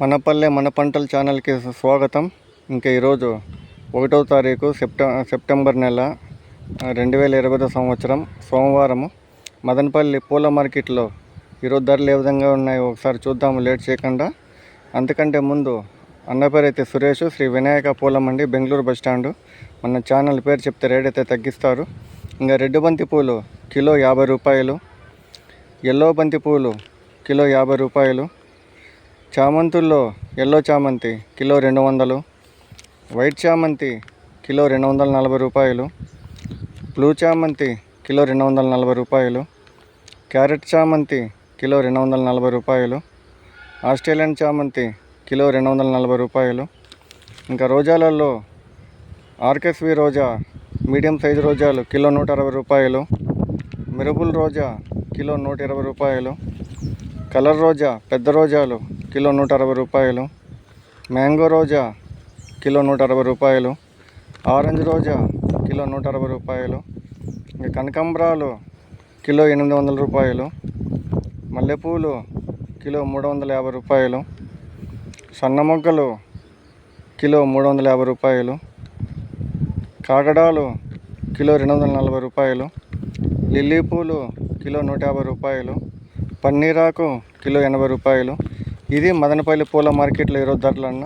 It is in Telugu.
మనపల్లె మన పంటల ఛానల్కి స్వాగతం. ఇంకా ఈరోజు ఒకటో తారీఖు సెప్ట సెప్టెంబర్ నెల రెండు వేల ఇరవై సంవత్సరం సోమవారము. మదనపల్లి పూల మార్కెట్లో ఈరోజు ధరలు ఏ విధంగా ఉన్నాయో ఒకసారి చూద్దాము లేట్ చేయకుండా. అంతకంటే ముందు అన్న పేరు అయితే సురేష్ శ్రీ వినాయక పూలమండి బెంగళూరు బస్ స్టాండ్. మన ఛానల్ పేరు చెప్తే రేట్ అయితే తగ్గిస్తారు. ఇంకా రెడ్డు బంతి పూలు కిలో యాభై రూపాయలు ఎల్లో బంతి పూలు కిలో యాభై రూపాయలు చామంతుల్లో ఎల్లో చామంతి కిలో రెండు వందలు వైట్ చామంతి కిలో రెండు వందల నలభై రూపాయలు బ్లూ చామంతి కిలో రెండు వందల నలభై రూపాయలు క్యారెట్ చామంతి కిలో రెండు వందల నలభై రూపాయలు ఆస్ట్రేలియన్ చామంతి కిలో రెండు వందల నలభై రూపాయలు. ఇంకా రోజాలలో ఆర్కెస్వి రోజా మీడియం సైజు రోజాలు కిలో నూట అరవై రూపాయలు మిరబుల్ రోజా కిలో నూట ఇరవై రూపాయలు కలర్ రోజా పెద్ద రోజాలు కిలో నూట అరవై రూపాయలు. మ్యాంగో రోజా కిలో నూట అరవై రూపాయలు. ఆరెంజ్ రోజా కిలో నూట అరవై రూపాయలు. ఇంకా కనకాంబరాలు కిలో ఎనిమిది వందల రూపాయలు. మల్లెపూలు కిలో మూడు వందల యాభై రూపాయలు. సన్న మొగ్గలు కిలో మూడు వందల యాభై రూపాయలు. కాకడాలు కిలో రెండు వందల నలభై రూపాయలు. లిల్లీ పూలు కిలో నూట యాభై రూపాయలు. పన్నీరాకు కిలో ఎనభై రూపాయలు. ఇది మదనపల్లి పూల మార్కెట్లో ఈరోజు ధరలు అన్న.